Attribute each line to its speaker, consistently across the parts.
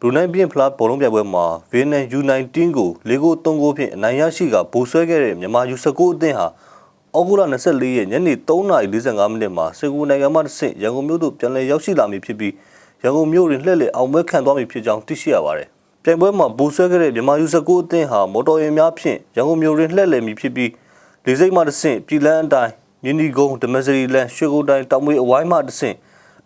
Speaker 1: ဘရူနိုင်းပြင်ဖလားဘောလုံးပြပွဲမှာဗီယက်နမ် U19 ကို၄ဂိုး3ဂိုးဖြင့်အနိုင်ရရှိကဘူဆွဲခဲ့တဲ့မြန်မာ U19 အသင်းဟာအောက်ဂိုလာ24ရက်ညနေ3:45မိနစ်မှာစကူနိုင်ငံမှတစ်ဆင့်ရန်ကုန်မြို့သို့ပြန်လည်ရောက်ရှိလာမည်ဖြစ်ပြီးရန်ကုန်မြို့တွင်လှည့်လည်အောင်ပွဲခံသွားမည်ဖြစ်ကြောင်းသိရှိရပါတယ်။ပြိုင်ပွဲမှာဘူဆွဲခဲ့တဲ့မြန်မာ U19 အသင်းဟာမော်တော်ယာဉ်များဖြင့်ရန်ကုန်မြို့တွင်လှည့်လည်မည်ဖြစ်ပြီးလေစိတ်မှတစ်ဆင့်ပြည်လန်းအတိုင်းမြင်းဒီကုန်းဒမစရီလန်ရွှေကိုတိုင်းတောင်မွေအဝိုင်းမှတစ်ဆင့်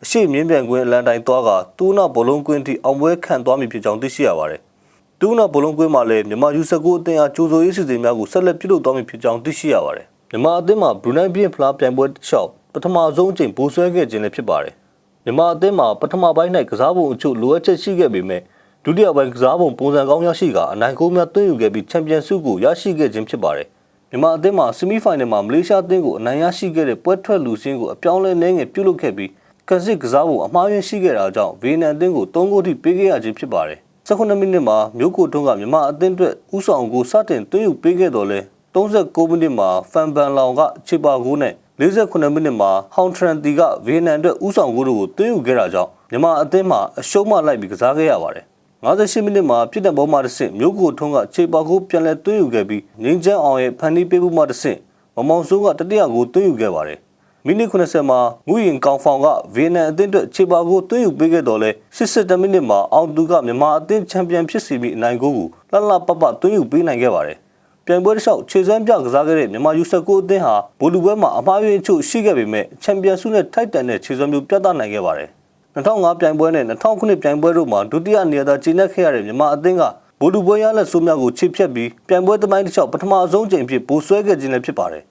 Speaker 1: အရှိမြင်းပြန်ကွင်းအလန်တိုင်းသွားကတူးနာဘောလုံးကွင်းထိအောင်ပွဲခံသွားမည်ဖြစ်ကြောင်းသိရှိရပါတယ်။တူးနာဘောလုံးကွင်းမှာလည်းမြန်မာ U19 အသင်းအားကြိုးစိုးရေးစီစဉ်များကိုဆက်လက်ပြုလုပ်သွားမည်ဖြစ်ကြောင်းသိရှိရပါတယ်။မြန်မာအသင်းမှာဘရူနိုင်းပြည်ဖလားပြိုင်ပွဲတစ်လျှောက်ပထမဆုံးအကြိမ်ပိုးဆွဲခဲ့ခြင်းလည်းဖြစ်ပါတယ်။မြန်မာအသင်းမှာပထမပိုင်း၌ကစားပုံအချို့လိုအပ်ချက်ရှိခဲ့ပေမဲ့ဒုတိယပိုင်းကစားပုံပုံစံကောင်းရရှိကအနိုင်ကိုများသွင်းယူခဲ့ပြီးချန်ပီယံဆုကိုရရှိခဲ့ခြင်းဖြစ်ပါတယ်။မြန်မာအသင်းမှာဆီမီဖိုင်နယ်မှာမလေးရှားအသင်းကိုအနိုင်ရရှိခဲ့တဲ့ပွဲထွက်လူစင်းကိုအပြောင်းလဲနှဲငယ်ပြုလုပ်ခဲ့ပြီး ကန်စစ်ကစားပုံအမှားယွင်းရှိခဲ့တာကြောင့်ဗီယက်နမ်အသင်းကို3ဂိုးထိပေးခဲ့ရခြင်းဖြစ်ပါတယ်။18မိနစ်မှာမြို့ကိုထွန်းကမြန်မာအသင်းအတွက်ဥဆောင်ကိုစတင်သွင်းယူပေးခဲ့တော်လဲ39မိနစ်မှာဖန်ဘန်လောင်ကခြေပါဂိုးနဲ့48မိနစ်မှာဟောင်ထရန်တီကဗီယက်နမ်အတွက်ဥဆောင်ဂိုးတို့ကိုသွင်းယူခဲ့တာကြောင့်မြန်မာအသင်းမှာအရှုံးမှလိုက်ပြီးကစားခဲ့ရပါတယ်။58မိနစ်မှာပြစ်တဲ့ဘောမှာတစ်ဆင့်မြို့ကိုထွန်းကခြေပါကိုပြန်လဲသွင်းယူခဲ့ပြီးငင်းချမ်းအောင်ရဲ့ဖန်နီးပေးမှုမှတစ်ဆင့်မမောင်စိုးကတတိယကိုသွင်းယူခဲ့ပါတယ်။ မိနစ်80မှာငူရင်ကောင်ဖောင်ကဗီယက်နမ်အသင်းအတွက်ခြေပါကိုသွင်းယူပေးခဲ့တော်လဲ82မိနစ်မှာအောင်သူကမြန်မာအသင်းချန်ပီယံဖြစ်စီပြီးအနိုင်ကိုကိုလှလှပပသွင်းယူပေးနိုင်ခဲ့ပါတယ်။ပြိုင်ပွဲတစ်လျှောက်ခြေစွမ်းပြကစားခဲ့တဲ့မြန်မာယူဆက်ကိုအသင်းဟာဘိုလူပွဲမှာအမှားယွင်းအချို့ရှိခဲ့ပေမဲ့ချန်ပီယံဆုနဲ့ထိုက်တန်တဲ့ခြေစွမ်းမျိုးပြသနိုင်ခဲ့ပါတယ်။2005ပြိုင်ပွဲနဲ့2009ပြိုင်ပွဲတို့မှာဒုတိယနေရာသာကျင်းခဲ့ရတဲ့မြန်မာအသင်းကဘိုလူပွဲရလက်ဆိုးများကိုချစ်ဖြတ်ပြီးပြိုင်ပွဲသမိုင်းတစ်လျှောက်ပထမအဆုံးချိန်ဖြစ်ပိုဆွဲခဲ့ခြင်းလည်းဖြစ်ပါတယ်